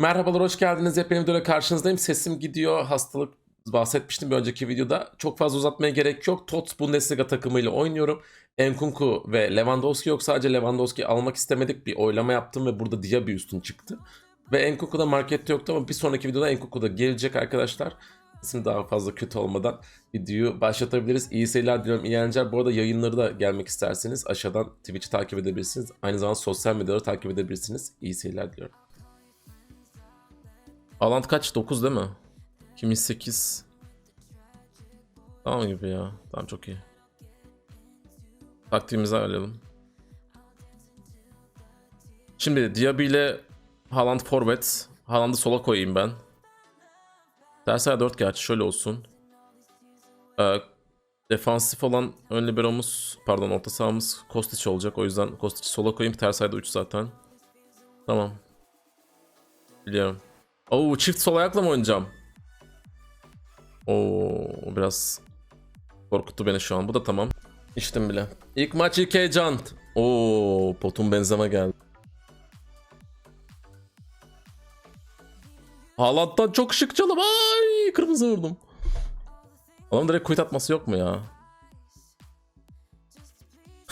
Merhabalar, hoş geldiniz. Yepyeni videoyla karşınızdayım. Sesim gidiyor. Hastalık bahsetmiştim bir önceki videoda. Çok fazla uzatmaya gerek yok. Tots Bundesliga takımıyla oynuyorum. Enkunku ve Lewandowski yok. Sadece Lewandowski almak istemedik. Bir oylama yaptım ve burada Diaby üstün çıktı. Ve Enkunku da markette yoktu ama bir sonraki videoda Enkunku da gelecek arkadaşlar. Sesim daha fazla kötü olmadan videoyu başlatabiliriz. İyi seyirler diliyorum. iyi eğlenceler. Bu arada yayınları da gelmek isterseniz aşağıdan Twitch'i takip edebilirsiniz. Aynı zamanda sosyal medyaları takip edebilirsiniz. İyi seyirler diliyorum. Alant kaç? 9 değil mi? Kimi 8. Tamam gibi ya. Tamam çok iyi. Taktiğimizi ayarlayalım. Şimdi Diaby ile Haaland forvet. Haaland'ı sola koyayım ben. Ayağı 4 gerçi şöyle olsun. Ee, defansif olan ön liberomuz pardon orta sahamız Kostic olacak. O yüzden Kostic'i sola koyayım. Ters ayda 3 zaten. Tamam. Biliyorum. Oo çift sol ayakla mı oynayacağım? Oo biraz korkuttu beni şu an. Bu da tamam. İçtim bile. İlk maç ilk heyecan. Oo potun benzeme geldi. Haaland'dan çok şık çalım. Ay kırmızı vurdum. Adam direkt quit atması yok mu ya?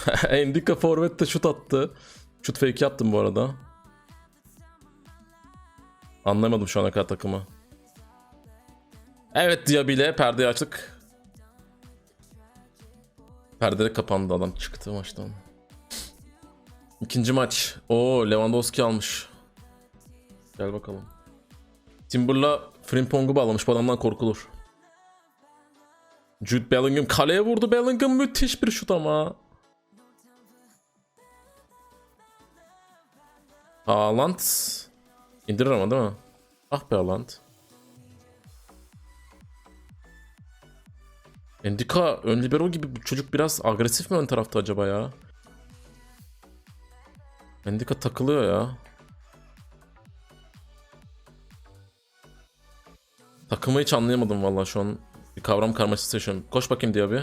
Endika forvet de şut attı. Şut fake yaptım bu arada. Anlamadım şu ana kadar takımı. Evet Diaby ile perdeyi açtık. Perde kapandı adam çıktı maçtan. İkinci maç. Oo Lewandowski almış. Gel bakalım. Timber'la Frimpong'u bağlamış. Bu adamdan korkulur. Jude Bellingham kaleye vurdu. Bellingham müthiş bir şut ama. Haaland indirir ama değil mi? Ah be Haaland. Endika ön libero gibi bu çocuk biraz agresif mi ön tarafta acaba ya? Endika takılıyor ya. Takımı hiç anlayamadım vallahi şu an. Bir kavram karmaşası yaşıyorum. Koş bakayım Diaby.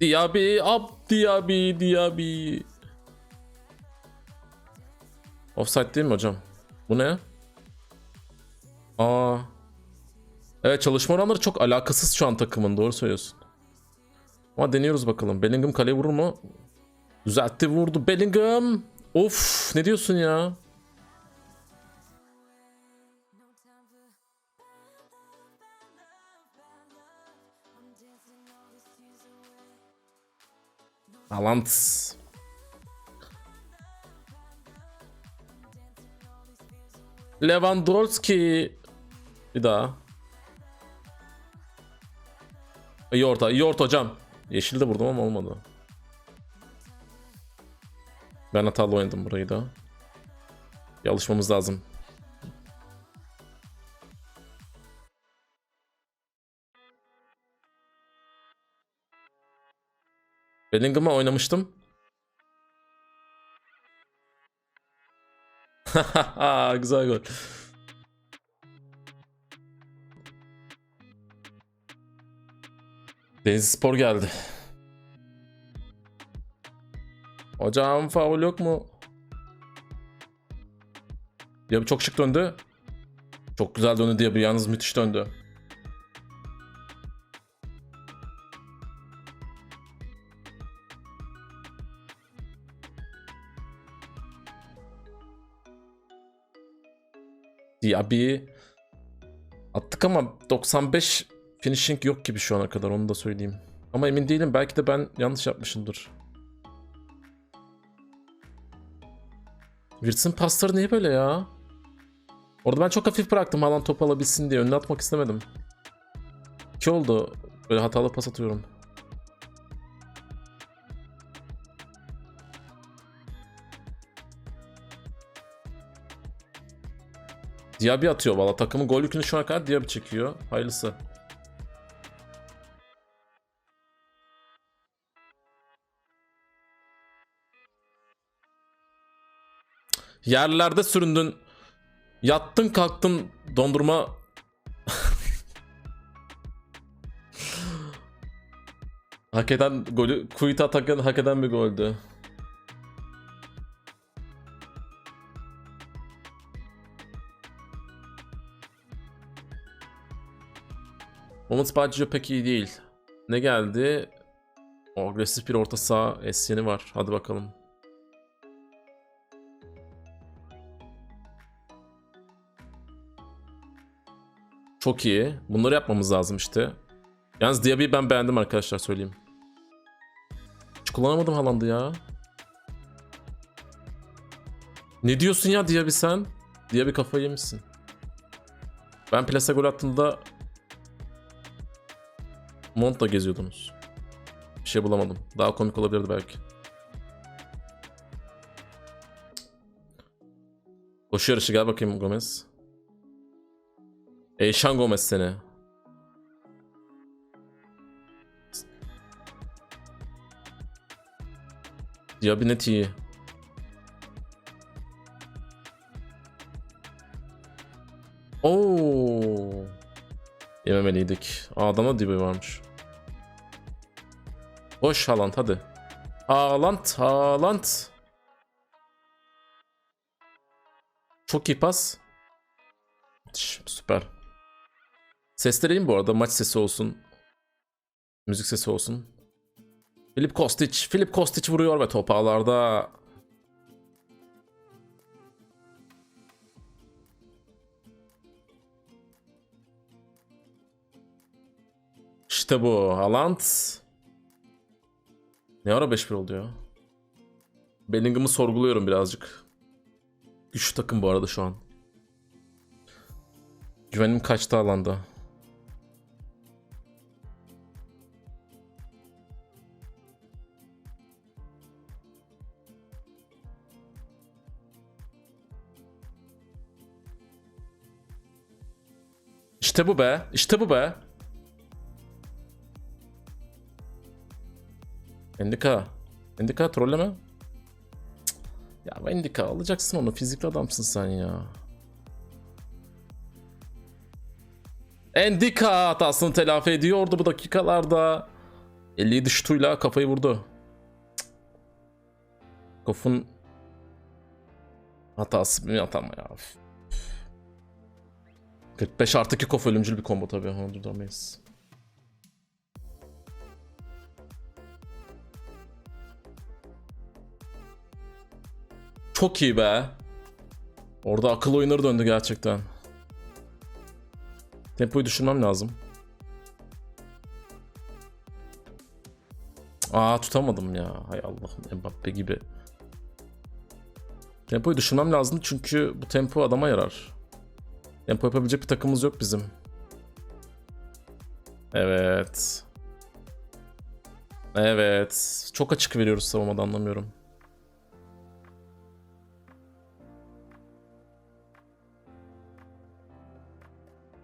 Diaby, up Diaby, Diaby. Offside değil mi hocam? Bu ne? Aa. Evet çalışma oranları çok alakasız şu an takımın doğru söylüyorsun. Ama deniyoruz bakalım. Bellingham kaleye vurur mu? Düzeltti vurdu Bellingham. Of ne diyorsun ya? Haaland. Lewandowski. Bir daha. İyi orta, hocam. Yeşil de vurdum ama olmadı. Ben hatalı oynadım burayı da. Bir alışmamız lazım. Bellingham'a oynamıştım. Güzel gol. Deniz Spor geldi. Hocam faul yok mu? Ya çok şık döndü. Çok güzel döndü diye yalnız müthiş döndü. Diaby attık ama 95 finishing yok gibi şu ana kadar onu da söyleyeyim. Ama emin değilim belki de ben yanlış yapmışımdır. Wirtz'in pasları niye böyle ya? Orada ben çok hafif bıraktım Haaland top alabilsin diye önüne atmak istemedim. İki oldu. Böyle hatalı pas atıyorum. Diaby atıyor valla. Takımın gol yükünü şu ana kadar Diaby çekiyor. Hayırlısı. Yerlerde süründün. Yattın kalktın dondurma. hak eden golü Kuita eden, hak eden bir goldü. Moment Baggio pek iyi değil. Ne geldi? O agresif bir orta saha esyeni var. Hadi bakalım. Çok iyi. Bunları yapmamız lazım işte. Yalnız Diaby'i ben beğendim arkadaşlar söyleyeyim. Hiç kullanamadım Haaland'ı ya. Ne diyorsun ya Diaby sen? Diaby kafayı yemişsin. Ben plase gol attığımda Mont'la geziyordunuz. Bir şey bulamadım. Daha komik olabilirdi belki. Koşu yarışı gel bakayım Gomez. Eyşan Gomez seni. Diaby net iyi. Oo. Yememeliydik. Aa, adamda dibi varmış. Boş Haaland hadi. Haaland, Haaland. Çok iyi pas. Süper. Seslereyim bu arada. Maç sesi olsun. Müzik sesi olsun. Filip Kostic. Filip Kostic vuruyor ve top ağlarda. İşte bu. Haaland. Ne ara 5-1 oldu ya? Bellingham'ı sorguluyorum birazcık. Güçlü takım bu arada şu an. Güvenim kaçtı alanda. İşte bu be. İşte bu be. Endika. Endika trolleme. Cık. Ya Endika alacaksın onu. Fizikli adamsın sen ya. Endika hatasını telafi ediyordu bu dakikalarda. 57 şutuyla kafayı vurdu. Kof'un hatası mı ya? Üf. 45 artı 2 Kof ölümcül bir combo tabii. Onu durduramayız. Çok iyi be. Orada akıl oyunları döndü gerçekten. Tempoyu düşürmem lazım. Aa tutamadım ya. Hay Allah'ım Mbappe gibi. Tempoyu düşürmem lazım çünkü bu tempo adama yarar. Tempo yapabilecek bir takımımız yok bizim. Evet. Evet. Çok açık veriyoruz savunmada anlamıyorum.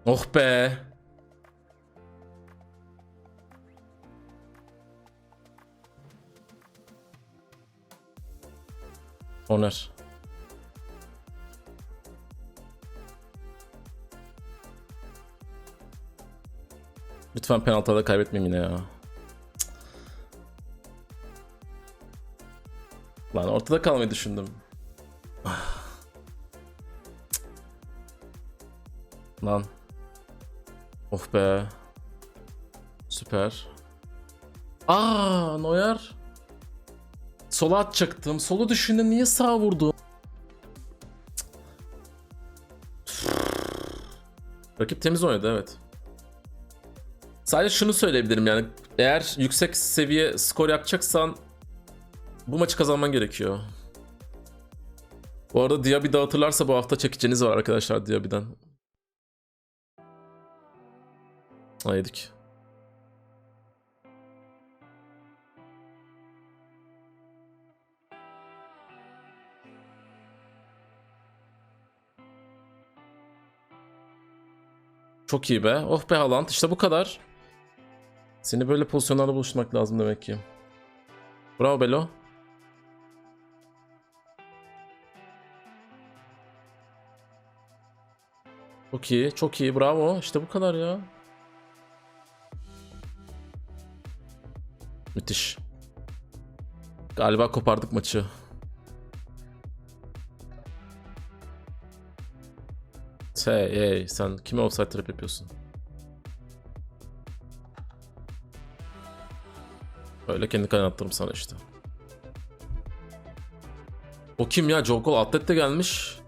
Oh be. Oner. Lütfen penaltıda kaybetmeyeyim yine ya. Cık. Lan ortada kalmayı düşündüm. Lan. Of be. Süper. Aa Neuer. Sola atacaktım. Solu düşündüm. Niye sağ vurdum? Rakip temiz oynadı evet. Sadece şunu söyleyebilirim yani eğer yüksek seviye skor yapacaksan bu maçı kazanman gerekiyor. Bu arada Diaby dağıtırlarsa bu hafta çekiciniz var arkadaşlar Diaby'den. Ha, yedik. Çok iyi be. Oh be Haaland. İşte bu kadar. Seni böyle pozisyonlarda buluşturmak lazım demek ki. Bravo Belo. Çok iyi. Çok iyi. Bravo. İşte bu kadar ya. Müthiş. Galiba kopardık maçı. Hey, hey sen kime offside trap yapıyorsun? Öyle kendi kaynattırım sana işte. O kim ya? Joe Cole atlet de gelmiş.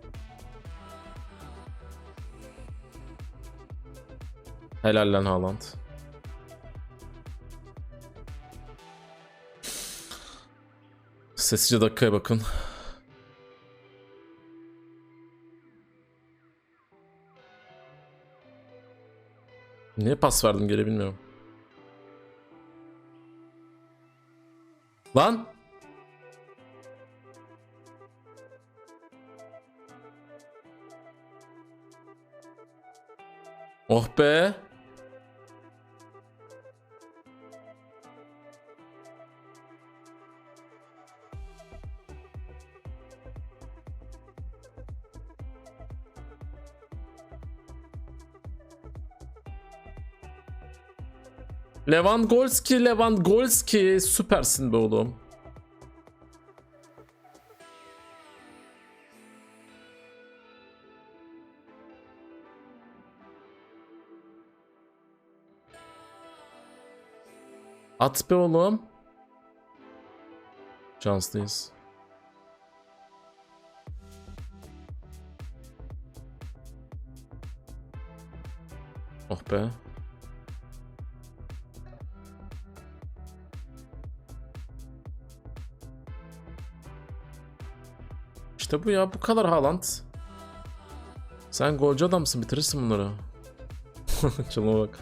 Helal lan Haaland. Sessizce dakikaya bakın. Niye pas verdim geri bilmiyorum. Lan! Oh be! Lewandowski, Lewandowski süpersin be oğlum. At be oğlum. Şanslıyız. Oh be. İşte bu ya bu kadar Haaland. Sen golcü adamsın bitirirsin bunları. Çalıma bak.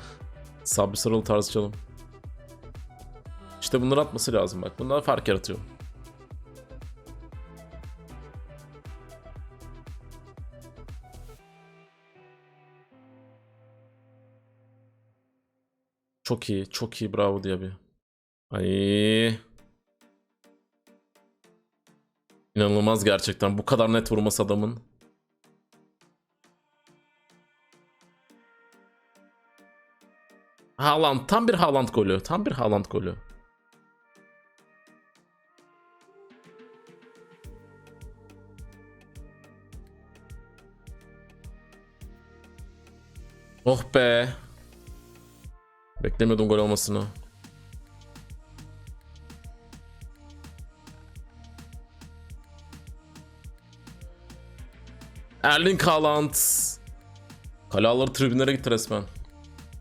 Sabri Sarılı tarzı çalım. İşte bunları atması lazım bak. Bunlar fark yaratıyor. Çok iyi, çok iyi bravo diye bir. Ay. İnanılmaz gerçekten. Bu kadar net vurması adamın. Haaland. Tam bir Haaland golü. Tam bir Haaland golü. Oh be. Beklemiyordum gol olmasını. Erling Haaland. Kalaları tribünlere gitti resmen.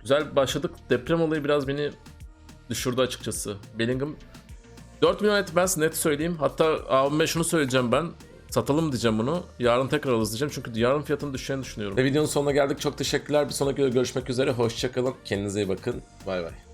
Güzel başladık. Deprem olayı biraz beni düşürdü açıkçası. Bellingham 4 milyon etmez net söyleyeyim. Hatta abime şunu söyleyeceğim ben. Satalım diyeceğim bunu. Yarın tekrar alırız diyeceğim. Çünkü yarın fiyatının düşeceğini düşünüyorum. Ve videonun sonuna geldik. Çok teşekkürler. Bir sonraki videoda görüşmek üzere. Hoşçakalın. Kendinize iyi bakın. Bay bay.